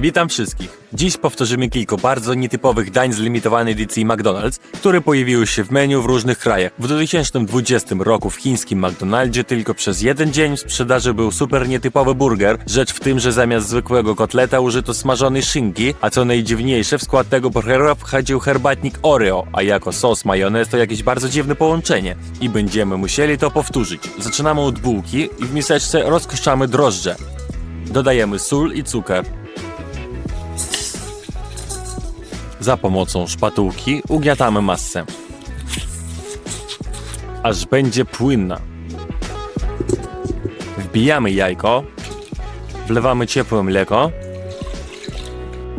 Witam wszystkich. Dziś powtórzymy kilka bardzo nietypowych dań z limitowanej edycji McDonald's, które pojawiły się w menu w różnych krajach. W 2020 roku w chińskim McDonaldzie tylko przez jeden dzień w sprzedaży był super nietypowy burger. Rzecz w tym, że zamiast zwykłego kotleta użyto smażonej szynki, a co najdziwniejsze w skład tego burgera wchodził herbatnik Oreo, a jako sos majonez to jakieś bardzo dziwne połączenie. I będziemy musieli to powtórzyć. Zaczynamy od bułki i w miseczce rozkuszamy drożdże. Dodajemy sól i cukier. Za pomocą szpatułki ugniatamy masę, aż będzie płynna. Wbijamy jajko, wlewamy ciepłe mleko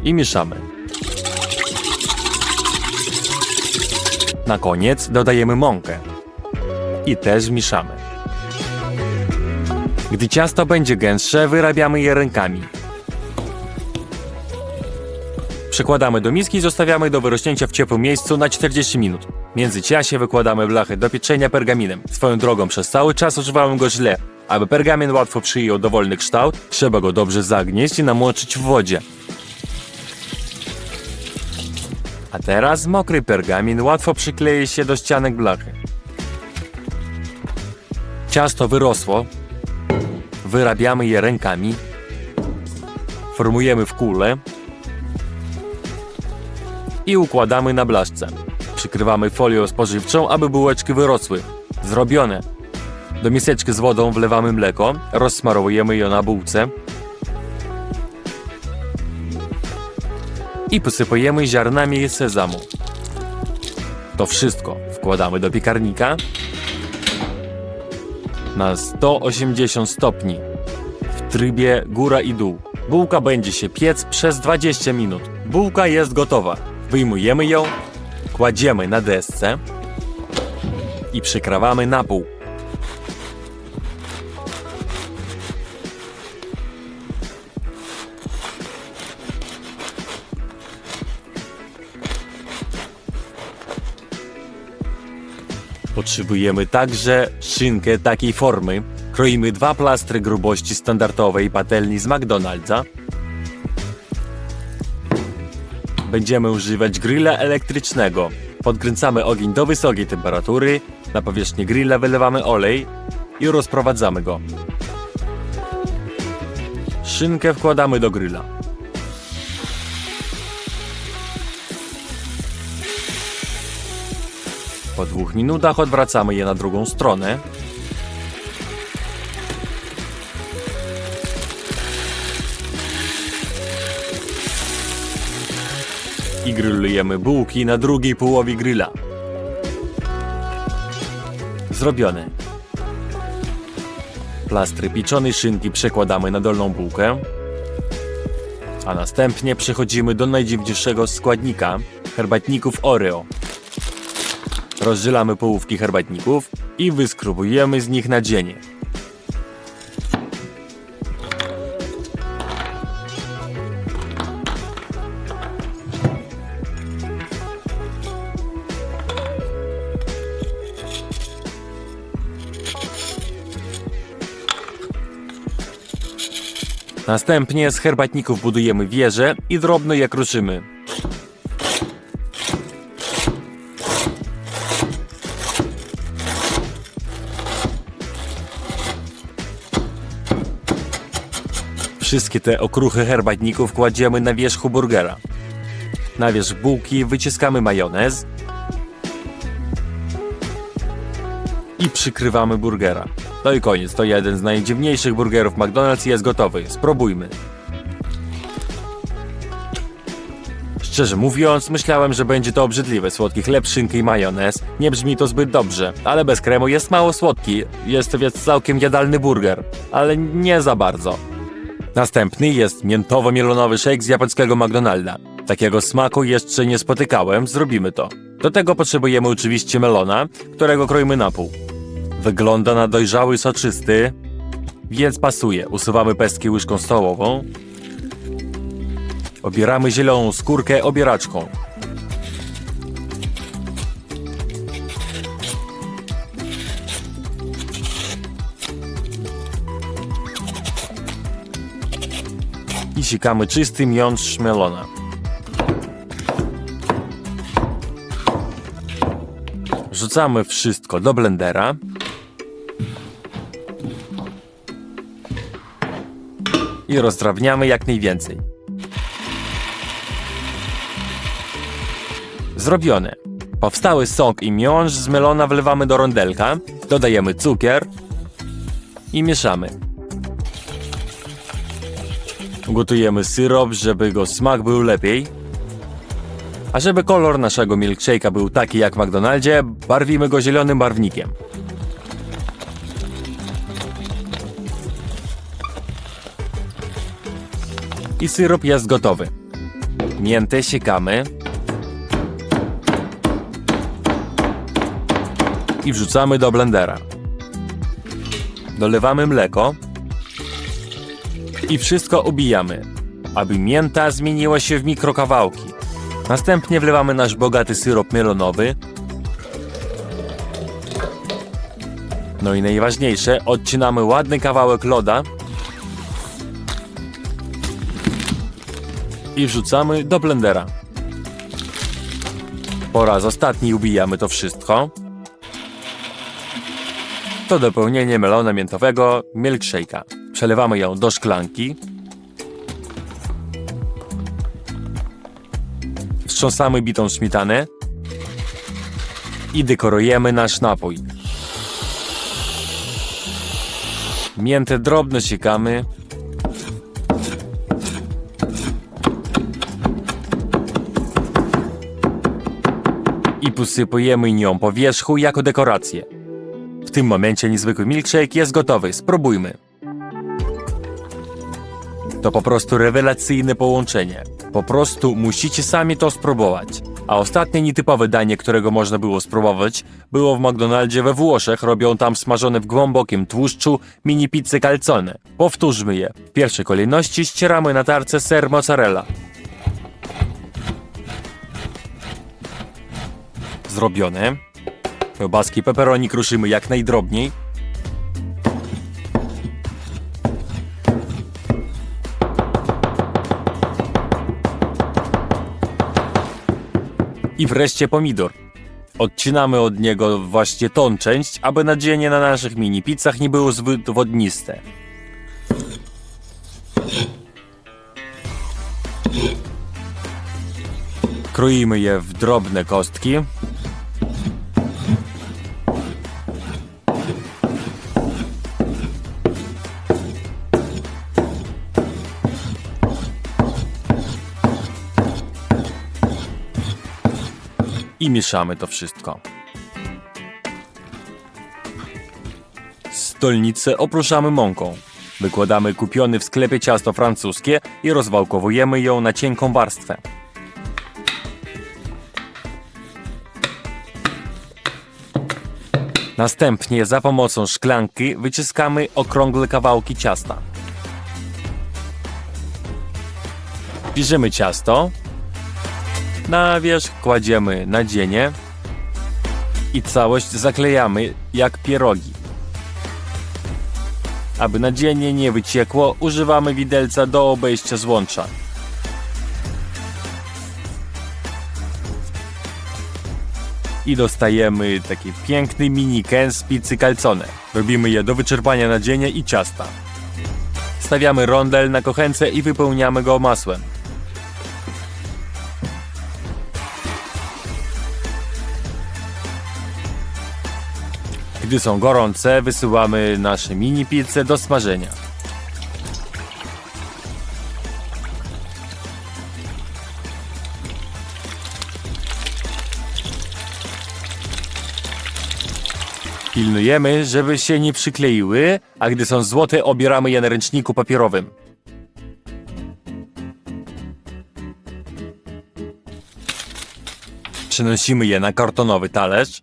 i mieszamy. Na koniec dodajemy mąkę i też mieszamy. Gdy ciasto będzie gęstsze, wyrabiamy je rękami. Przekładamy do miski i zostawiamy do wyrośnięcia w ciepłym miejscu na 40 minut. W międzyczasie wykładamy blachy do pieczenia pergaminem. Swoją drogą przez cały czas używałem go źle. Aby pergamin łatwo przyjął dowolny kształt, trzeba go dobrze zagnieść i namoczyć w wodzie. A teraz mokry pergamin łatwo przyklei się do ścianek blachy. Ciasto wyrosło. Wyrabiamy je rękami. Formujemy w kulę i układamy na blaszce. Przykrywamy folią spożywczą, aby bułeczki wyrosły. Zrobione. Do miseczki z wodą wlewamy mleko, rozsmarowujemy je na bułce i posypujemy ziarnami sezamu. To wszystko wkładamy do piekarnika na 180 stopni w trybie góra i dół. Bułka będzie się piec przez 20 minut. Bułka jest gotowa. Wyjmujemy ją, kładziemy na desce i przykrawamy na pół. Potrzebujemy także szynkę takiej formy. Kroimy dwa plastry grubości standardowej patelni z McDonald'sa. Będziemy używać grilla elektrycznego. Podkręcamy ogień do wysokiej temperatury, na powierzchnię grilla wylewamy olej i rozprowadzamy go. Szynkę wkładamy do grilla. Po dwóch minutach odwracamy je na drugą stronę. I grillujemy bułki na drugiej połowie grilla. Zrobione. Plastry pieczonej szynki przekładamy na dolną bułkę. A następnie przechodzimy do najdziwniejszego składnika herbatników Oreo. Rozdzielamy połówki herbatników i wyskrobujemy z nich nadzienie. Następnie z herbatników budujemy wieże i drobno je kruszymy. Wszystkie te okruchy herbatników kładziemy na wierzchu burgera. Na wierzch bułki wyciskamy majonez i przykrywamy burgera. No i koniec, to jeden z najdziwniejszych burgerów McDonald's jest gotowy. Spróbujmy. Szczerze mówiąc, myślałem, że będzie to obrzydliwe. Słodki chleb, szynki i majonez. Nie brzmi to zbyt dobrze, ale bez kremu jest mało słodki. Jest to więc całkiem jadalny burger, ale nie za bardzo. Następny jest miętowo-mielonowy shake z japońskiego McDonalda. Takiego smaku jeszcze nie spotykałem, zrobimy to. Do tego potrzebujemy oczywiście melona, którego kroimy na pół. Wygląda na dojrzały, soczysty, więc pasuje. Usuwamy pestki łyżką stołową. Obieramy zieloną skórkę obieraczką. i sikamy czysty miąższ melona. Wrzucamy wszystko do blendera. I rozdrabniamy jak najwięcej. Zrobione. Powstały sok i miąższ z melona wlewamy do rondelka, dodajemy cukier i mieszamy. Gotujemy syrop, żeby go smak był lepiej. A żeby kolor naszego milkshake'a był taki jak w McDonaldzie, barwimy go zielonym barwnikiem. I syrop jest gotowy. Miętę siekamy. I wrzucamy do blendera. Dolewamy mleko. I wszystko ubijamy, aby mięta zmieniła się w mikrokawałki. Następnie wlewamy nasz bogaty syrop melonowy. No i najważniejsze, odcinamy ładny kawałek loda i wrzucamy do blendera. Po raz ostatni ubijamy to wszystko. To dopełnienie melona miętowego milkshake'a. Przelewamy ją do szklanki. Wstrząsamy bitą śmietanę i dekorujemy nasz napój. Miętę drobno siekamy. I posypujemy nią po wierzchu jako dekorację. W tym momencie niezwykły milkshake jest gotowy. Spróbujmy. To po prostu rewelacyjne połączenie. Po prostu musicie sami to spróbować. A ostatnie nietypowe danie, którego można było spróbować, było w McDonaldzie we Włoszech. Robią tam smażone w głębokim tłuszczu mini pizze calzone. Powtórzmy je. W pierwszej kolejności ścieramy na tarce ser mozzarella. Zrobione. Kiełbaski pepperoni kruszymy jak najdrobniej. I wreszcie pomidor. Odcinamy od niego właśnie tą część, aby nadzienie na naszych mini pizzach nie było zbyt wodniste. Kroimy je w drobne kostki. I mieszamy to wszystko. Stolnicę oprószamy mąką. Wykładamy kupione w sklepie ciasto francuskie i rozwałkowujemy ją na cienką warstwę. Następnie za pomocą szklanki wyciskamy okrągłe kawałki ciasta. Bierzemy ciasto, na wierzch kładziemy nadzienie i całość zaklejamy jak pierogi. Aby nadzienie nie wyciekło, używamy widelca do obejścia złącza. I dostajemy taki piękny mini ken z pizzy calzone. Robimy je do wyczerpania nadzienia i ciasta. Stawiamy rondel na kochence i wypełniamy go masłem. Gdy są gorące, wysyłamy nasze mini pizze do smażenia. Pilnujemy, żeby się nie przykleiły, a gdy są złote, obieramy je na ręczniku papierowym. Przenosimy je na kartonowy talerz.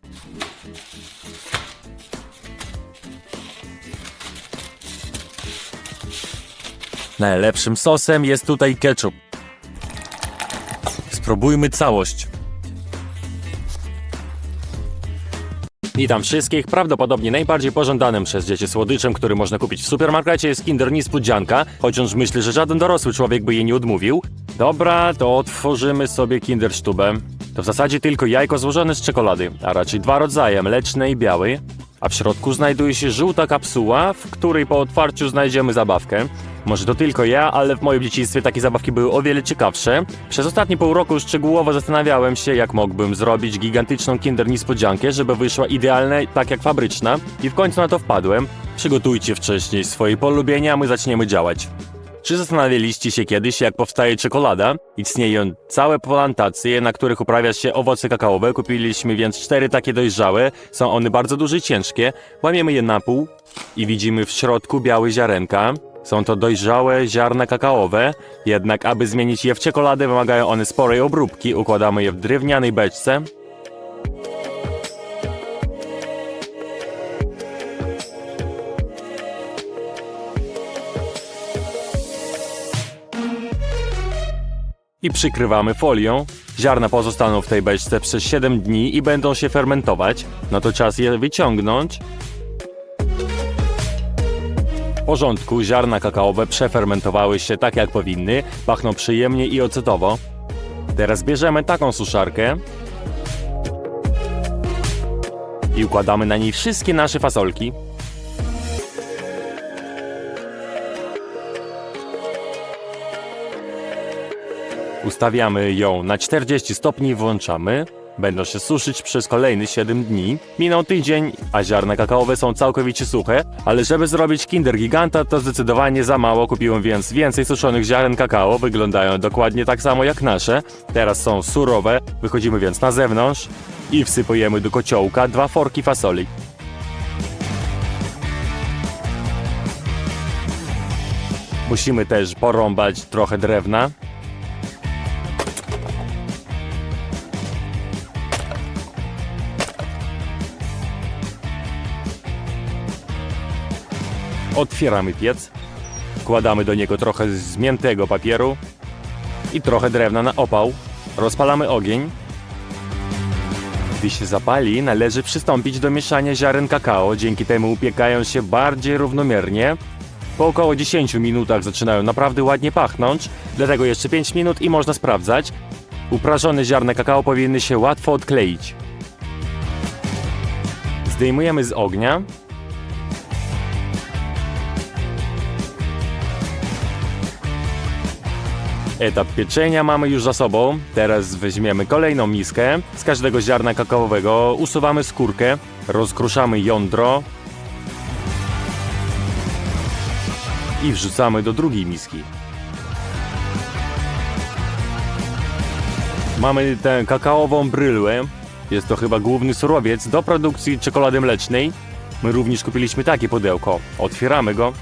Najlepszym sosem jest tutaj ketchup. Spróbujmy całość. Witam wszystkich. Prawdopodobnie najbardziej pożądanym przez dzieci słodyczem, który można kupić w supermarkecie jest Kinder Niespodzianka, chociaż myślę, że żaden dorosły człowiek by jej nie odmówił. Dobra, to otworzymy sobie Kinder Sztubę. To w zasadzie tylko jajko złożone z czekolady, a raczej dwa rodzaje, mleczny i biały. A w środku znajduje się żółta kapsuła, w której po otwarciu znajdziemy zabawkę. Może to tylko ja, ale w moim dzieciństwie takie zabawki były o wiele ciekawsze. Przez ostatnie pół roku szczegółowo zastanawiałem się, jak mógłbym zrobić gigantyczną Kinder Niespodziankę, żeby wyszła idealna, tak jak fabryczna. I w końcu na to wpadłem. Przygotujcie wcześniej swoje polubienia, a my zaczniemy działać. Czy zastanawialiście się kiedyś, jak powstaje czekolada? Istnieją całe plantacje, na których uprawia się owoce kakaowe. Kupiliśmy więc cztery takie dojrzałe. Są one bardzo duże i ciężkie. Łamiemy je na pół i widzimy w środku białe ziarenka. Są to dojrzałe ziarna kakaowe, jednak aby zmienić je w czekoladę wymagają one sporej obróbki. Układamy je w drewnianej beczce. i przykrywamy folią. Ziarna pozostaną w tej beczce przez 7 dni i będą się fermentować. No to czas je wyciągnąć. W porządku, ziarna kakaowe przefermentowały się tak jak powinny, pachną przyjemnie i ocetowo. Teraz bierzemy taką suszarkę i układamy na niej wszystkie nasze fasolki. Ustawiamy ją na 40 stopni i włączamy. Będą się suszyć przez kolejny 7 dni. Minął tydzień, a ziarna kakaowe są całkowicie suche, ale żeby zrobić Kinder Giganta to zdecydowanie za mało. Kupiłem więc więcej suszonych ziaren kakao. Wyglądają dokładnie tak samo jak nasze. Teraz są surowe. Wychodzimy więc na zewnątrz i wsypujemy do kociołka dwa forki fasoli. Musimy też porąbać trochę drewna, Otwieramy piec, wkładamy do niego trochę zmiętego papieru i trochę drewna na opał. Rozpalamy ogień. Gdy się zapali, należy przystąpić do mieszania ziaren kakao, dzięki temu upiekają się bardziej równomiernie. Po około 10 minutach zaczynają naprawdę ładnie pachnąć, dlatego jeszcze 5 minut i można sprawdzać. Uprażone ziarna kakao powinny się łatwo odkleić. Zdejmujemy z ognia Etap pieczenia mamy już za sobą. Teraz weźmiemy kolejną miskę. Z każdego ziarna kakaowego usuwamy skórkę, rozkruszamy jądro i wrzucamy do drugiej miski. Mamy tę kakaową bryłę. Jest to chyba główny surowiec do produkcji czekolady mlecznej. My również kupiliśmy takie pudełko. Otwieramy go.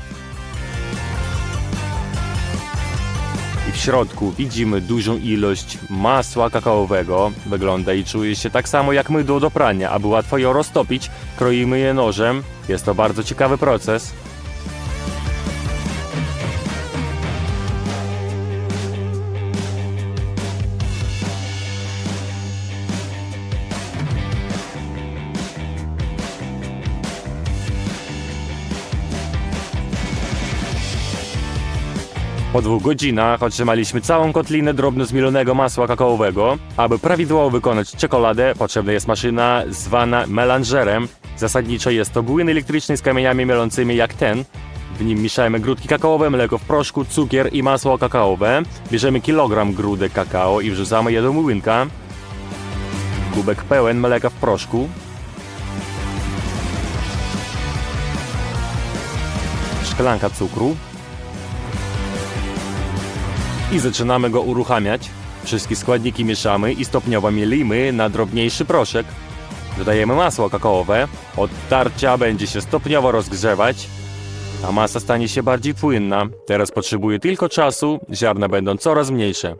Środku widzimy dużą ilość masła kakaowego. Wygląda i czuje się tak samo jak mydło do prania. Aby łatwo ją roztopić, kroimy je nożem. Jest to bardzo ciekawy proces. Po dwóch godzinach otrzymaliśmy całą kotlinę drobno zmielonego masła kakaowego. Aby prawidłowo wykonać czekoladę, potrzebna jest maszyna zwana melangerem. Zasadniczo jest to młyn elektryczny z kamieniami mielącymi jak ten. W nim mieszajmy grudki kakaowe, mleko w proszku, cukier i masło kakaowe. Bierzemy kilogram grudek kakao i wrzucamy je do młynka. Kubek pełen mleka w proszku. Szklanka cukru. I zaczynamy go uruchamiać. Wszystkie składniki mieszamy i stopniowo mielimy na drobniejszy proszek. Dodajemy masło kakaowe. Od tarcia będzie się stopniowo rozgrzewać, a masa stanie się bardziej płynna. Teraz potrzebuje tylko czasu, ziarna będą coraz mniejsze.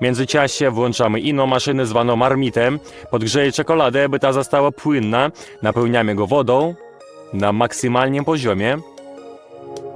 W międzyczasie włączamy inną maszynę zwaną marmitem. Podgrzeje czekoladę, by ta została płynna. Napełniamy go wodą na maksymalnym poziomie.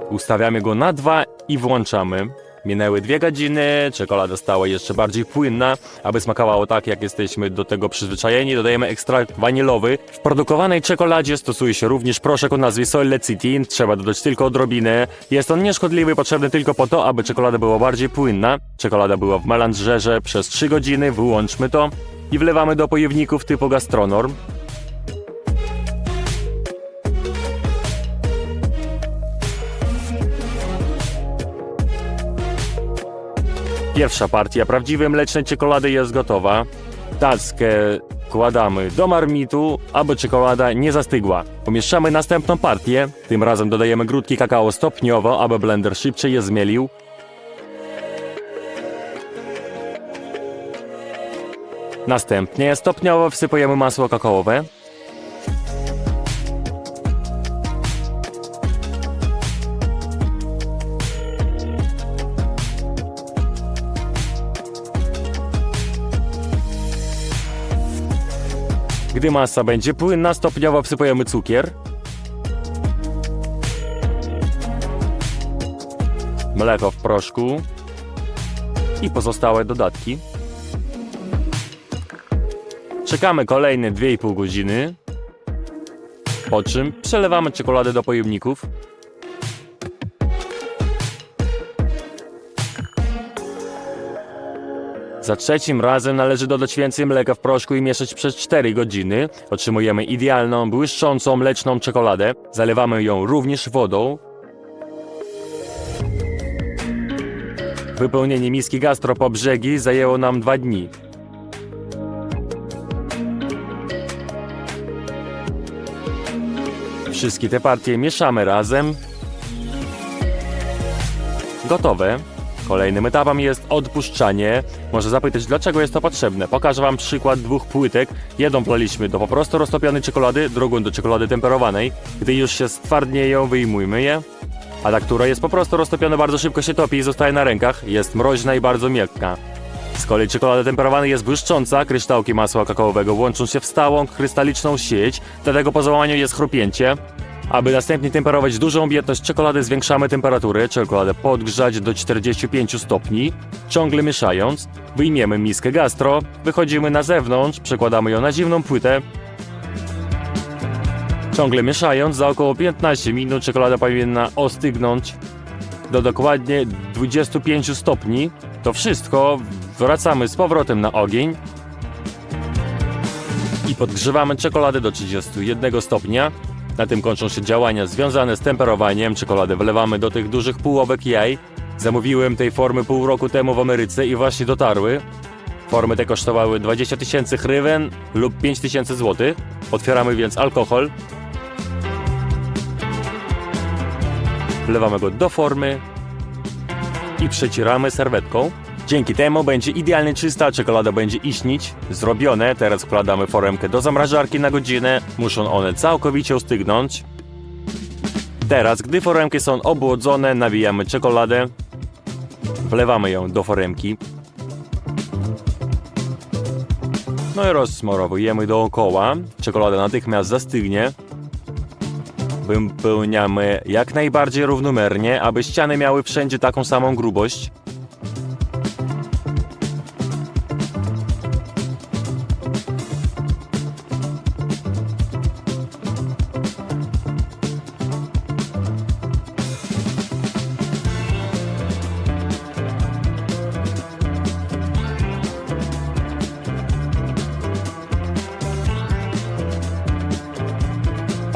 Ustawiamy go na dwa i włączamy. Minęły dwie godziny, czekolada stała jeszcze bardziej płynna, aby smakowało tak, jak jesteśmy do tego przyzwyczajeni. Dodajemy ekstrakt wanilowy. W produkowanej czekoladzie stosuje się również proszek o nazwie soy lecithin. Trzeba dodać tylko odrobinę. Jest on nieszkodliwy, potrzebny tylko po to, aby czekolada była bardziej płynna. Czekolada była w melanżerze przez 3 godziny, wyłączmy to i wlewamy do pojemników typu gastronorm. Pierwsza partia prawdziwej mlecznej czekolady jest gotowa. Tackę kładamy do marmitu, aby czekolada nie zastygła. Pomieszczamy następną partię. Tym razem dodajemy grudki kakao stopniowo, aby blender szybciej je zmielił. Następnie stopniowo wsypujemy masło kakaowe. Gdy masa będzie płynna, stopniowo wsypujemy cukier. Mleko w proszku i pozostałe dodatki. Czekamy kolejne 2,5 godziny. Po czym przelewamy czekoladę do pojemników. Za trzecim razem należy dodać więcej mleka w proszku i mieszać przez 4 godziny. Otrzymujemy idealną, błyszczącą, mleczną czekoladę. Zalewamy ją również wodą. Wypełnienie miski gastro po brzegi zajęło nam 2 dni. Wszystkie te partie mieszamy razem. Gotowe. Kolejnym etapem jest odpuszczanie. Może zapytać, dlaczego jest to potrzebne. Pokażę Wam przykład dwóch płytek. Jedną plaliśmy do po prostu roztopionej czekolady, drugą do czekolady temperowanej. Gdy już się stwardnieją, wyjmujmy je. A ta, która jest po prostu roztopiona, bardzo szybko się topi i zostaje na rękach. Jest mroźna i bardzo miękka. Z kolei czekolada temperowana jest błyszcząca, kryształki masła kakaowego łączą się w stałą, krystaliczną sieć, dlatego po załamaniu jest chrupięcie. Aby następnie temperować dużą objętość czekolady, zwiększamy temperaturę, czekoladę podgrzać do 45 stopni, ciągle mieszając. Wyjmiemy miskę gastro, wychodzimy na zewnątrz, przekładamy ją na zimną płytę. Ciągle mieszając, za około 15 minut czekolada powinna ostygnąć do dokładnie 25 stopni. To wszystko wracamy z powrotem na ogień i podgrzewamy czekoladę do 31 stopnia. Na tym kończą się działania związane z temperowaniem. Czekoladę wlewamy do tych dużych półowek jaj. Zamówiłem tej formy pół roku temu w Ameryce i właśnie dotarły. Formy te kosztowały 20 tysięcy hrywen lub 5 tysięcy złotych. Otwieramy więc alkohol. Wlewamy go do formy i przecieramy serwetką. Dzięki temu będzie idealnie czysta, czekolada będzie iśnić. Zrobione, teraz wkładamy foremkę do zamrażarki na godzinę. Muszą one całkowicie ustygnąć. Teraz, gdy foremki są obłodzone, nawijamy czekoladę. Wlewamy ją do foremki. No i rozsmarowujemy dookoła. Czekolada natychmiast zastygnie. Wypełniamy jak najbardziej równomiernie, aby ściany miały wszędzie taką samą grubość.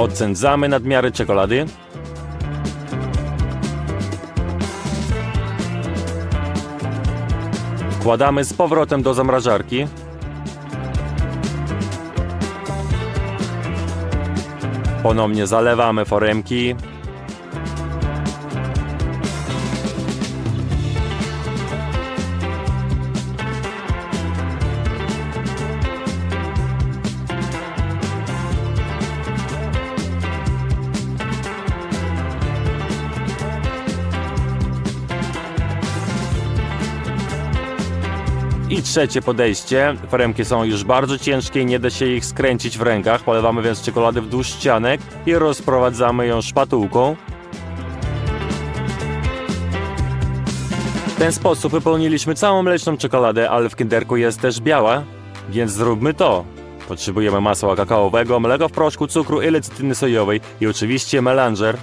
Odsędzamy nadmiary czekolady. Wkładamy z powrotem do zamrażarki. Ponownie zalewamy foremki. Trzecie podejście. Foremki są już bardzo ciężkie i nie da się ich skręcić w rękach. Polewamy więc czekoladę wzdłuż ścianek i rozprowadzamy ją szpatułką. ten sposób wypełniliśmy całą mleczną czekoladę, ale w kinderku jest też biała, więc zróbmy to. Potrzebujemy masła kakaowego, mleka w proszku, cukru i lecytyny sojowej i oczywiście melanger.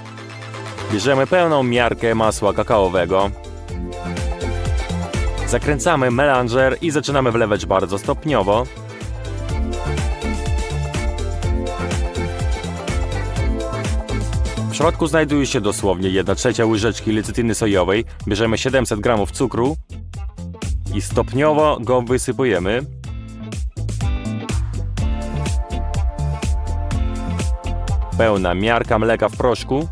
Bierzemy pełną miarkę masła kakaowego. Zakręcamy melanger i zaczynamy wlewać bardzo stopniowo. W środku znajduje się dosłownie 1 trzecia łyżeczki lecytyny sojowej. Bierzemy 700 g cukru i stopniowo go wysypujemy. Pełna miarka mleka w proszku.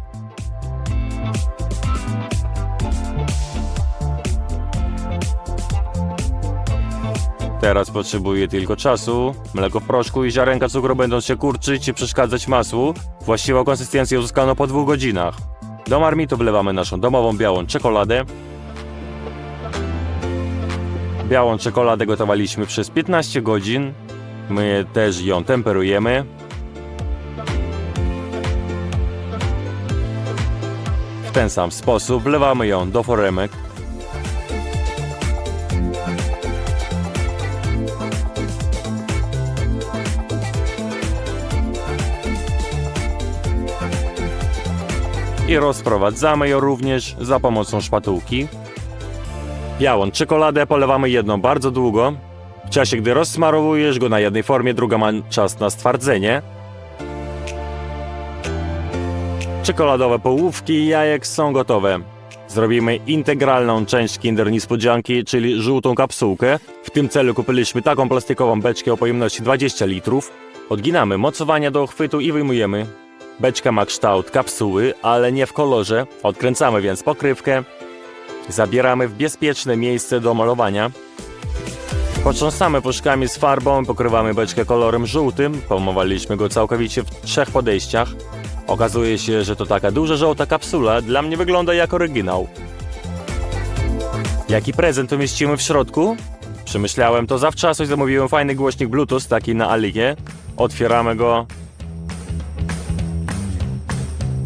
Teraz potrzebuję tylko czasu. Mleko w proszku i ziarenka cukru będą się kurczyć i przeszkadzać masłu. Właściwą konsystencję uzyskano po dwóch godzinach. Do marmitu wlewamy naszą domową białą czekoladę. Białą czekoladę gotowaliśmy przez 15 godzin. My też ją temperujemy. W ten sam sposób wlewamy ją do foremek. I rozprowadzamy ją również za pomocą szpatułki. Białą czekoladę polewamy jedną bardzo długo. W czasie, gdy rozsmarowujesz go na jednej formie, druga ma czas na stwardzenie. Czekoladowe połówki jajek są gotowe. Zrobimy integralną część Kinder Niespodzianki, czyli żółtą kapsułkę. W tym celu kupiliśmy taką plastikową beczkę o pojemności 20 litrów. Odginamy mocowania do uchwytu i wyjmujemy. Beczka ma kształt kapsuły, ale nie w kolorze. Odkręcamy więc pokrywkę. Zabieramy w bezpieczne miejsce do malowania. Potrząsamy puszkami z farbą, pokrywamy beczkę kolorem żółtym. Pomowaliśmy go całkowicie w trzech podejściach. Okazuje się, że to taka duża żółta kapsula dla mnie wygląda jak oryginał. Jaki prezent umieścimy w środku? Przemyślałem to zawczasu i zamówiłem fajny głośnik Bluetooth, taki na Aligie. Otwieramy go,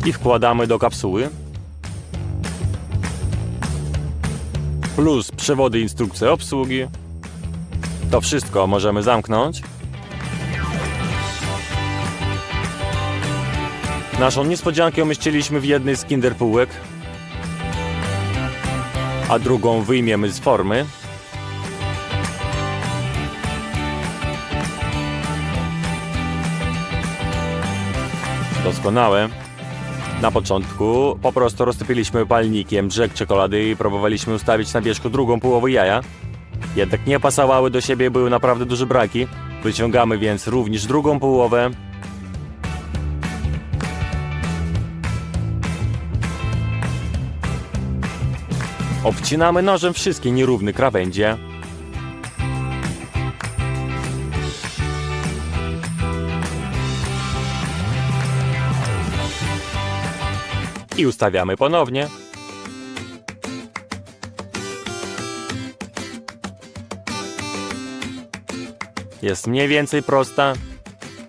i wkładamy do kapsuły. Plus przewody instrukcje obsługi. To wszystko możemy zamknąć. Naszą niespodziankę umieściliśmy w jednej z kinder półek, a drugą wyjmiemy z formy. Doskonałe. Na początku po prostu roztopiliśmy palnikiem brzeg czekolady i próbowaliśmy ustawić na wierzchu drugą połowę jaja. Jednak nie pasowały do siebie, były naprawdę duże braki. Wyciągamy więc również drugą połowę. Obcinamy nożem wszystkie nierówne krawędzie. I ustawiamy ponownie. Jest mniej więcej prosta.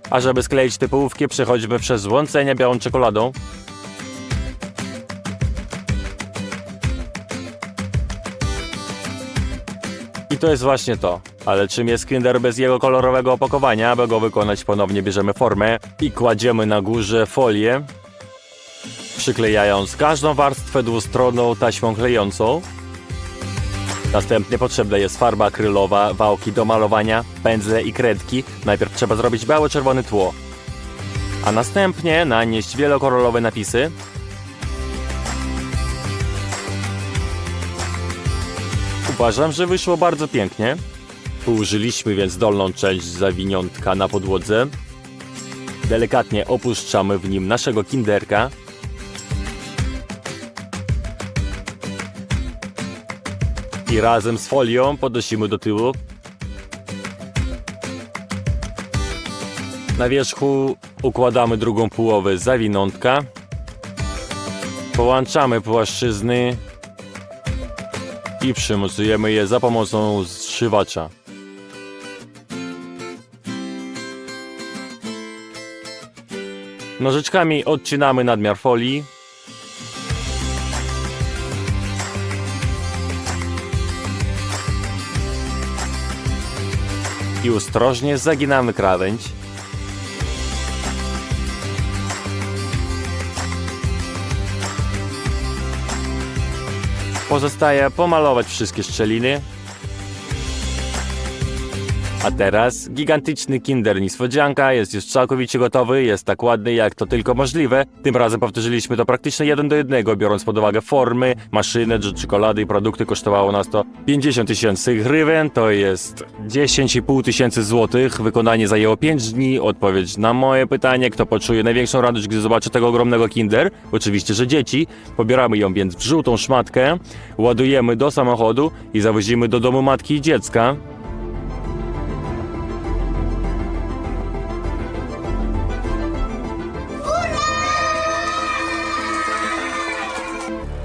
A żeby skleić te połówki, przechodzimy przez złącenie białą czekoladą. I to jest właśnie to. Ale czym jest Kinder bez jego kolorowego opakowania? Aby go wykonać ponownie bierzemy formę i kładziemy na górze folię, przyklejając każdą warstwę dwustronną taśmą klejącą. Następnie potrzebna jest farba akrylowa, wałki do malowania, pędzle i kredki. Najpierw trzeba zrobić biało-czerwone tło, a następnie nanieść wielokolorowe napisy. Uważam, że wyszło bardzo pięknie. Użyliśmy więc dolną część zawiniątka na podłodze. Delikatnie opuszczamy w nim naszego kinderka. I razem z folią podnosimy do tyłu. Na wierzchu układamy drugą połowę zawinątka. Połączamy płaszczyzny i przymocujemy je za pomocą zszywacza. Nożyczkami odcinamy nadmiar folii i ostrożnie zaginamy krawędź. Pozostaje pomalować wszystkie szczeliny. A teraz gigantyczny Kinder Niespodzianka jest już całkowicie gotowy, jest tak ładny jak to tylko możliwe. Tym razem powtórzyliśmy to praktycznie jeden do jednego, biorąc pod uwagę formy, maszyny, czy czekolady i produkty. Kosztowało nas to 50 tysięcy grywien, to jest 10,5 tysięcy złotych. Wykonanie zajęło 5 dni. Odpowiedź na moje pytanie, kto poczuje największą radość, gdy zobaczy tego ogromnego Kinder? Oczywiście, że dzieci. Pobieramy ją więc w żółtą szmatkę, ładujemy do samochodu i zawozimy do domu matki i dziecka.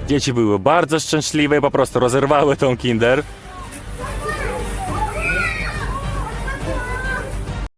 Dzieci były bardzo szczęśliwe, po prostu rozerwały tą kinder.